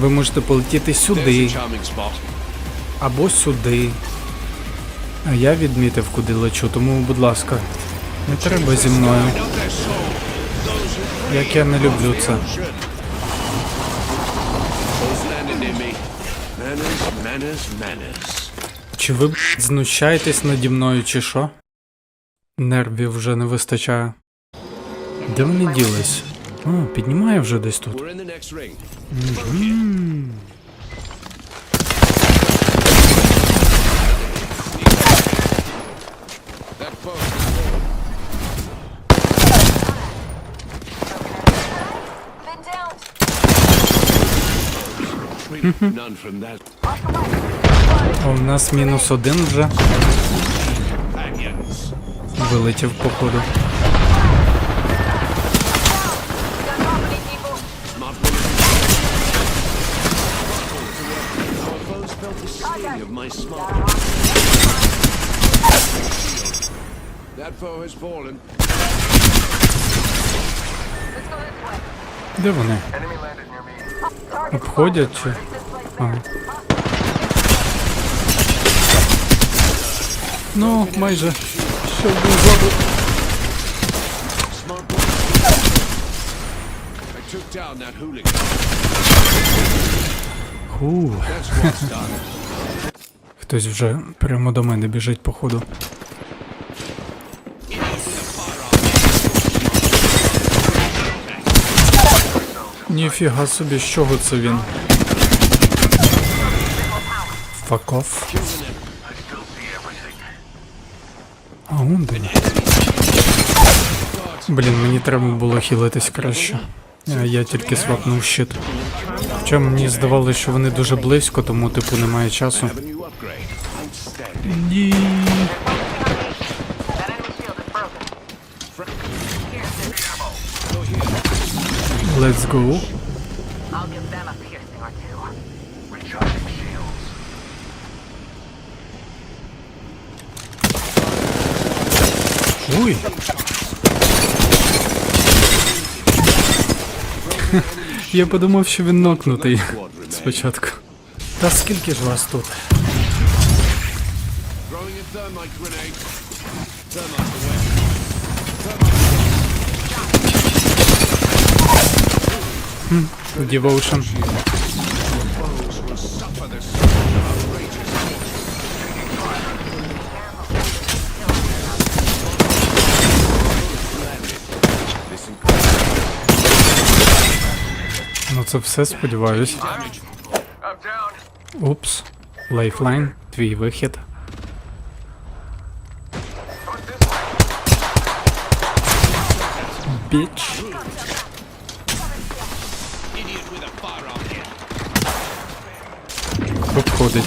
Ви можете полетіти сюди або сюди. А я відмітив, куди лечу, тому, будь ласка, не треба зі мною. Як я не люблю це. Чи ви б, знущаєтесь наді мною, чи що? Нервів вже не вистачає. Де вони ділись? О, піднімає вже десь тут. Been downed. None from that. О, в нас мінус один вже вилетів походу. Де вони? Обходять чи? Ага. Ну, майже. Що був done. Хтось вже прямо до мене біжить, походу. Ніфіга собі, з чого це він? Off. А он де. Блін, мені треба було хілитись краще. Я тільки свапнув щит. Хоча мені здавалося, що вони дуже близько, тому типу немає часу. Ні. Let's go. I'll give them a piercing or two. Ой. Я подумав, що він нокнутий спочатку. Та скільки ж вас тут? Devotion. Foes will suffer the same outrageous. Listen, Ну це все сподіваюсь. Упс. Лайфлайн, твій вихід. Біч. Reload.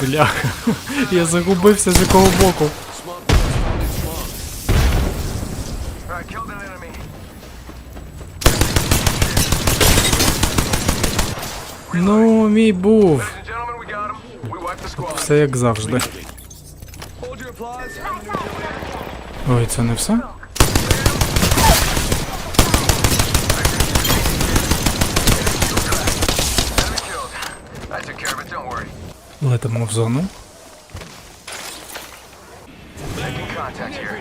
Бляха. Я загубився з якого боку. Ну, мій був. Все як завжди. Ой, це не все? Летимо в зону.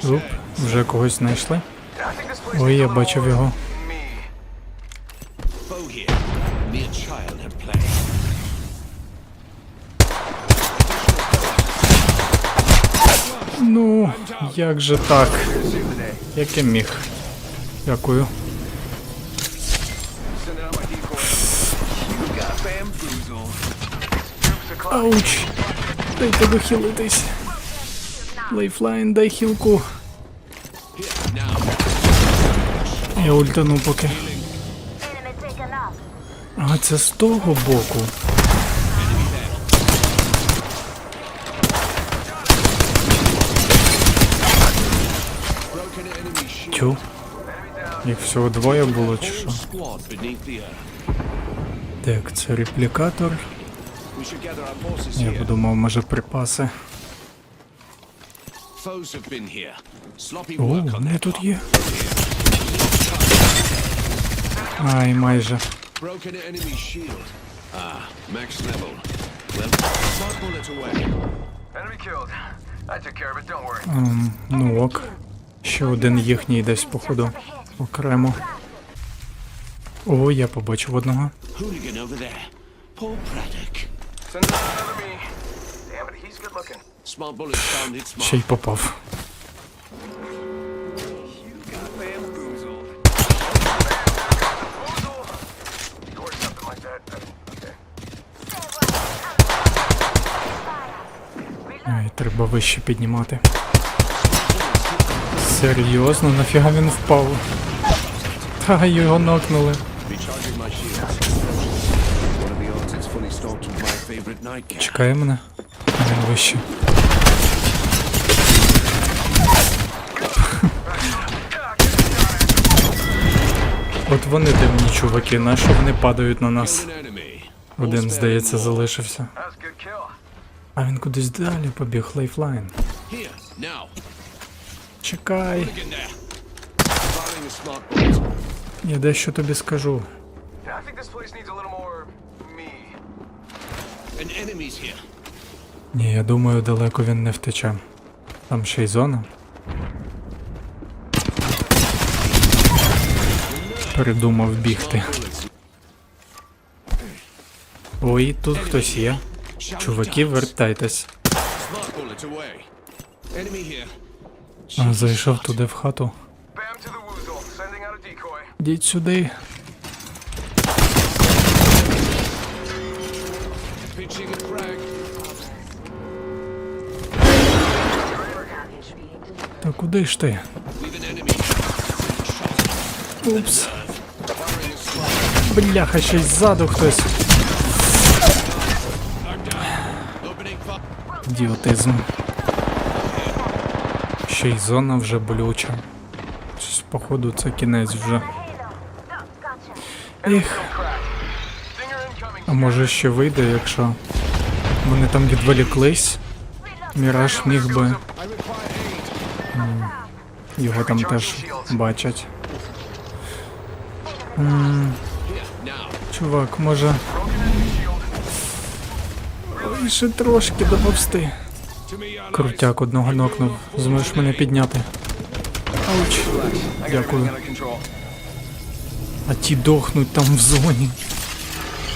Оп, вже когось знайшли. Ой, я бачив його. Як же так? Як я міг. Дякую. Ауч! Дайте дохилитись. Лайфлайн, дай хілку. Я ультану поки. А це з того боку. Тю. Їх всього двоє було чи що? Так, це реплікатор. Я подумав, може припаси. О, вони тут є. Ай, майже. Ah. Ем, ну ок. Ще один їхній десь, походу, окремо. О, я побачив одного. Ще й попав. Ай, треба вище піднімати. Серйозно, нафіга він впав? Та його нокнули. Чекає мене. Він вище. От вони дивні чуваки, на що вони падають на нас? Один, здається, залишився. А він кудись далі побіг лайфлайн. Чекай, я дещо тобі скажу. Ні, я думаю, далеко він не втече. Там ще й зона. Передумав бігти. Ой, тут хтось є. Чуваки, вертайтесь. Зайшов туди в хату. Йдіть сюди. Та куди ж ти? Упс. Бляха, ще й ззаду хтось. Ідіотизм. Ще й зона вже болюча. Щось, походу, це кінець вже. Ех, а може ще вийде, якщо вони там відволіклись. Міраж міг би. Його там теж бачать. Чувак, може. Ще трошки доповсти. Крутяк одного нокнув. Зможеш мене підняти. Ауч. Дякую. А ті дохнуть там в зоні.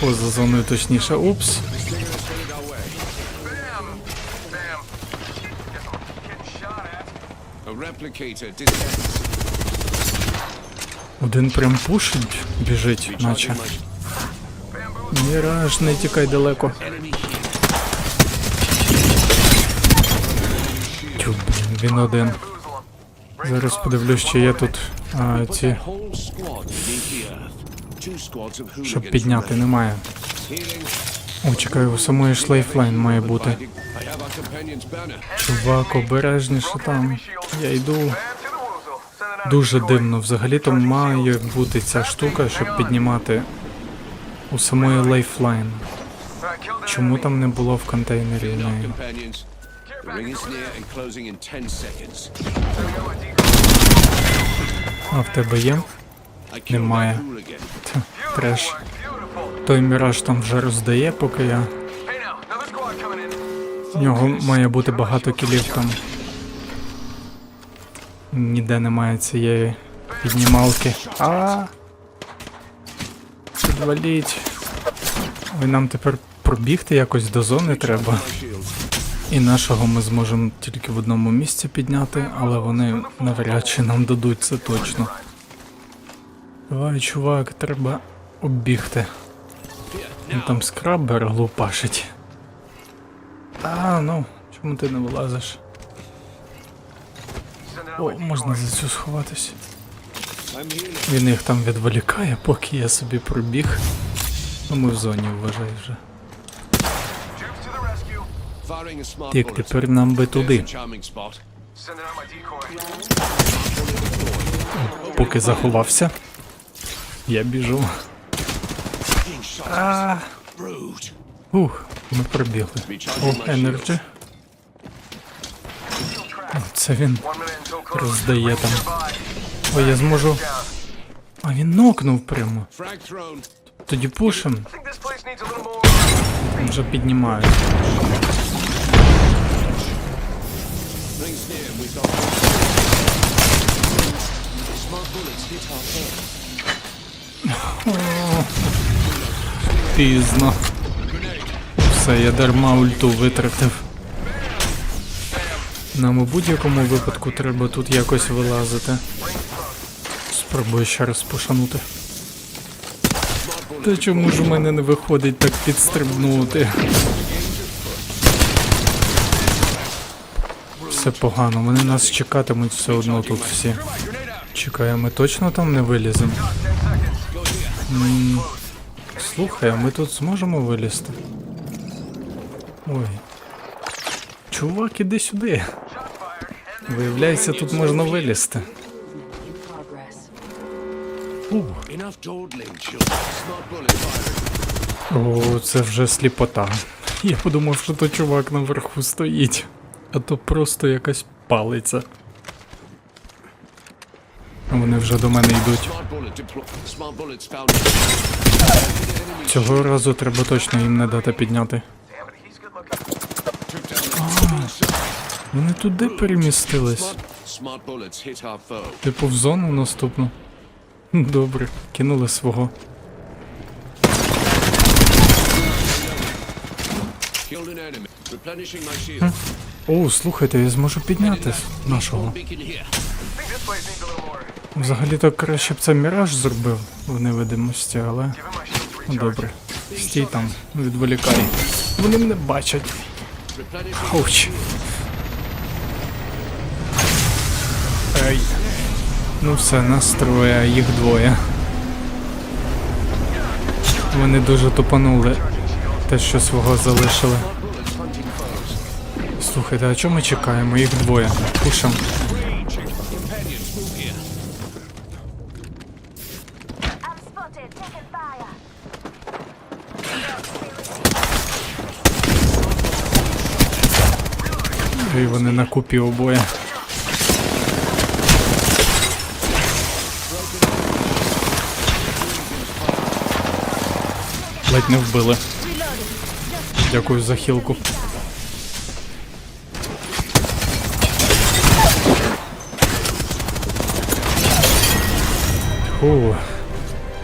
Поза зоною точніше. Упс. Один прям пушить, біжить, наче. Міраж, не тікай далеко. enemy here. Тю, блін, він один. Зараз подивлюсь, чи є тут а, ці, щоб підняти, немає. О, чекаю, у самої ж лайфлайн має бути. Чувак, обережніше там. Я йду. Дуже дивно. Взагалі-то має бути ця штука, щоб піднімати у самої лайфлайн. Чому там не було в контейнері companions. The ring is near and closing in 10 seconds. А в тебе є? I killed Немає. that Треш. Той міраж там вже роздає, поки я. В нього має бути багато кілів там. Ніде немає цієї піднімалки. А. Підваліть. Ой, нам тепер пробігти якось до зони треба. My shields. І нашого ми зможемо тільки в одному місці підняти, але вони навряд чи нам дадуть це точно. Давай, чувак, треба оббігти. Він там скрабер глупашить. А, ну, чому ти не вилазиш? О, можна за цю сховатись. Він їх там відволікає, поки я собі пробіг. Ну ми в зоні вважай вже. Bullet. тепер нам би туди, поки заховався. Я біжу. А, ух, Ми пробігли. О, енерджі. Це він роздає там. О, я зможу. А він нокнув прямо. Тоді пушим. I think Rings near. We got. Smart bullets hit our foe. Пізно. Все, я дарма ульту витратив. Нам у будь-якому випадку треба тут якось вилазити. Спробую ще раз пошанути. Та чому ж у мене не виходить так підстрибнути? Все погано, вони нас чекатимуть все одно тут всі. Чекай, ми точно там не виліземо? Слухай, а ми тут зможемо вилізти? Ой. Чувак, іди сюди. Виявляється, тут можна вилізти. О, це вже сліпота. Я подумав, що то чувак наверху стоїть, а то просто якась палиця. А Вони вже до мене йдуть. Цього разу треба точно їм не дати підняти. Вони туди перемістились. Типу в зону наступну. Добре, кинули свого. Killed О, слухайте, я зможу підняти нашого. Взагалі-то краще б це міраж зробив в невидимості, але добре. Стій там, відволікай. Вони мене бачать. Ауч. Ей. Ну все, нас троє, їх двоє. Вони дуже тупанули те, що свого залишили. Слухайте, а чого ми чекаємо? Їх двоє. Пушим. І вони на купі обоє. Ледь не вбили. Дякую за хілку. Фу.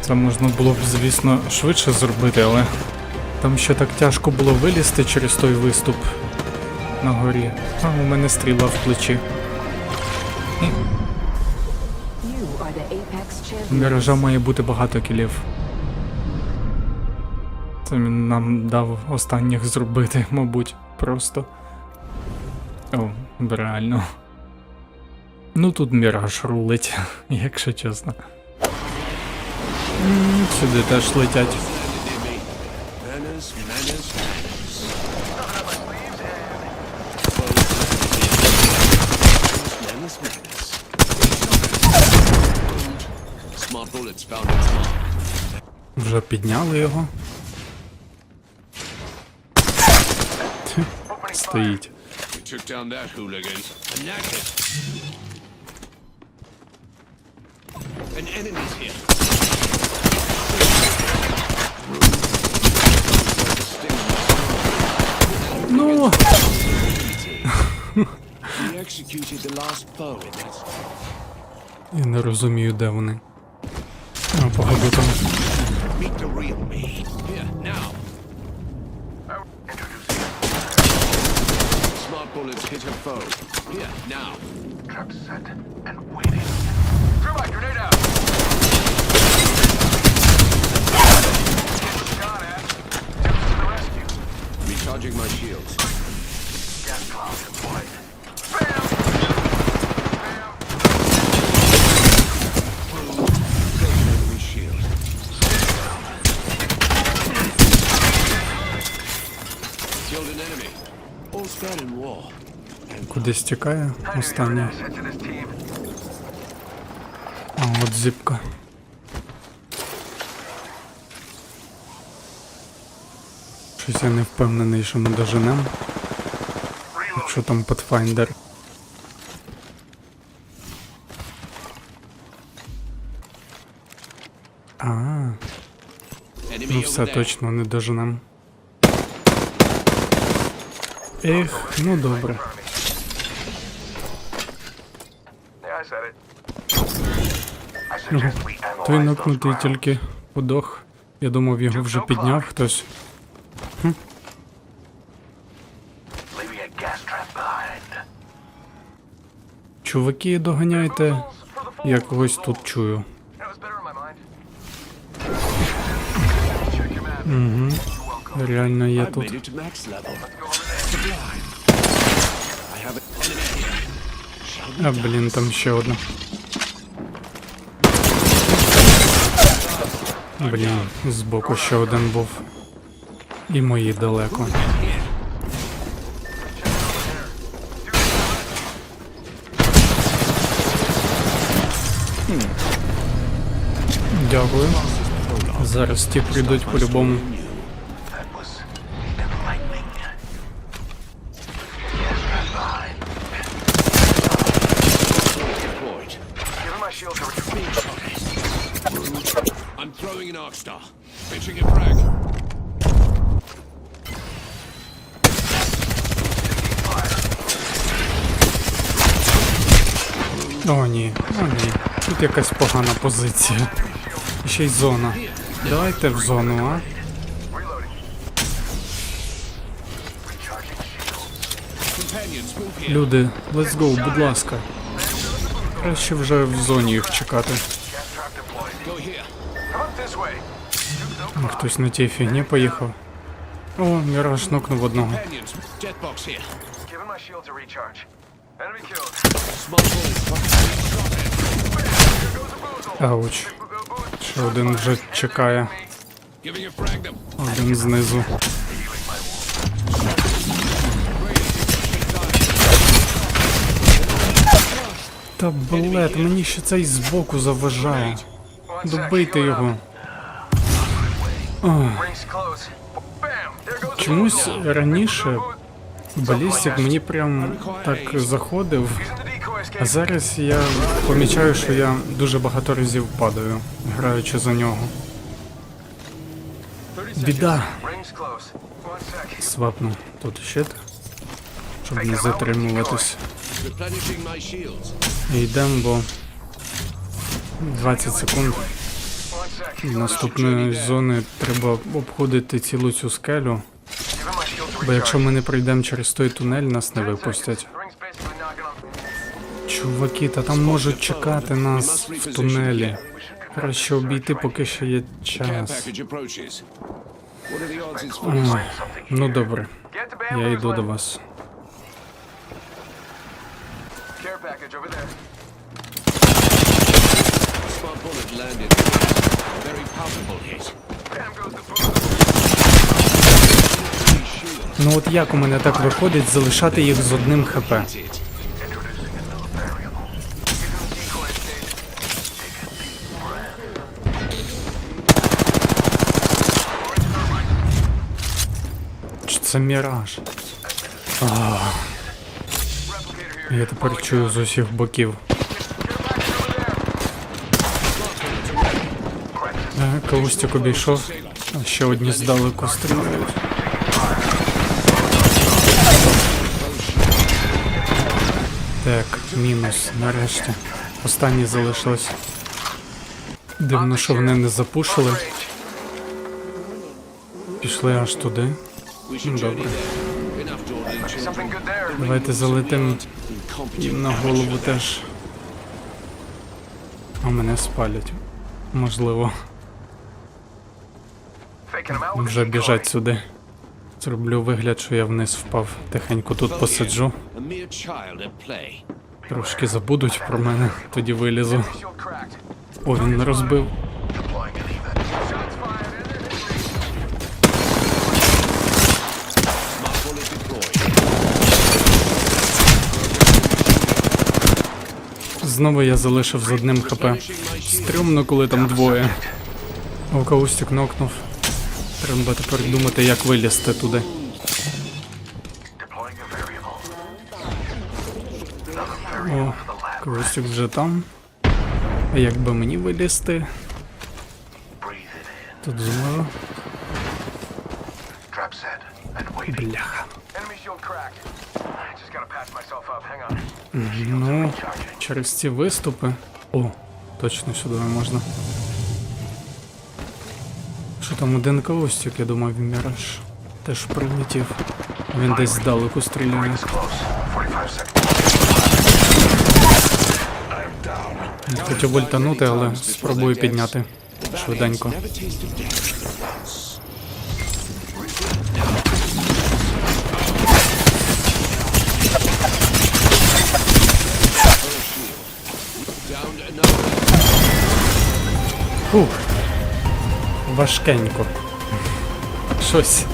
Це можна було б, звісно, швидше зробити, але там ще так тяжко було вилізти через той виступ на горі. А у мене стріла в плечі. У. Міража має бути багато кілів. Це він нам дав останніх зробити, мабуть, просто. О, реально. Ну тут міраж рулить, якщо чесно. Сюди теж летять. Вже підняли його. Стоїть. An enemy's here. Ну, We executed the last foe in that я не розумію, де вони. А, походу там. Meet the real me. Here, now. Smart bullets hit a foe. Here, now. Trap set and waiting. Threw my grenade out. fair in war. Кудись тікає останнє. Head to this team. А, от зіпка. Щось я не впевнений, що ми доженемо. Якщо там Pathfinder. А, ну все точно не доженемо. Ех, ну добре. Той нокнутий тільки подох. Я думав, його вже підняв хтось. Leaving a gas trap behind. Чуваки, доганяйте. Я когось тут чую. Welcome. Реально є тут. А, блін, там ще одна. Блін, збоку ще один був. І мої далеко. Дякую. Зараз ті прийдуть по-любому. Якась погана позиція. Ще й зона. Давайте в зону, а? Люди, let's go, будь ласка. Краще вже в зоні їх чекати. Хтось на тій фігні поїхав. О, Міраж нокнув одного. Ауч. Ще один вже чекає. Один знизу. Та блет, мені ще цей збоку заважає. Добийте його. Чомусь раніше балістик мені прям так заходив. Зараз я помічаю, що я дуже багато разів падаю, граючи за нього. Біда. Свапну тут щит, щоб не затримуватись. Йдемо, бо 20 секунд наступної зони треба обходити цілу цю скелю, бо якщо ми не пройдемо через той тунель, нас не випустять. Чуваки, та там можуть чекати нас в тунелі. Краще обійти, поки ще є час. Ах, Ну добре, я йду до вас. Ну от як у мене так виходить залишати їх з одним хп? Це міраж? Я тепер чую з усіх боків. Е, обійшов, а ще одні здалеку стріляють. Так, мінус, нарешті. Останні залишилось. Дивно, що вони не запушили. Пішли аж туди. Добре. Давайте залетим їм на голову теж. А мене спалять. Можливо, вже біжать сюди. Зроблю вигляд, що я вниз впав. Тихенько тут посиджу. Трошки забудуть про мене, тоді вилізу. О, він не розбив. Знову я залишив з одним хп. Стрьомно, коли там двоє. О, Каустик нокнув. Треба тепер думати, як вилізти туди. О, Крустик вже там. А як би мені вилізти? Тут waiting. Бляха. Enemy shield cracked. I just gotta patch myself up. Hang on. Ну, через ці виступи. О, точно сюди можна. Що там один кавустик, я думав, Міраж. Теж прилетів. Він десь здалеку стріляє. Close. 45 seconds. Хотів ультанути, але спробую підняти. Швиденько. Фух. Важкенько. Щось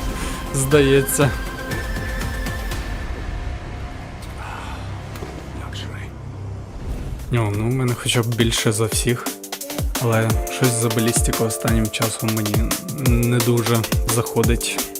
здається. О, ну, в мене хоча б більше за всіх. Але щось за балістику останнім часом мені не дуже заходить.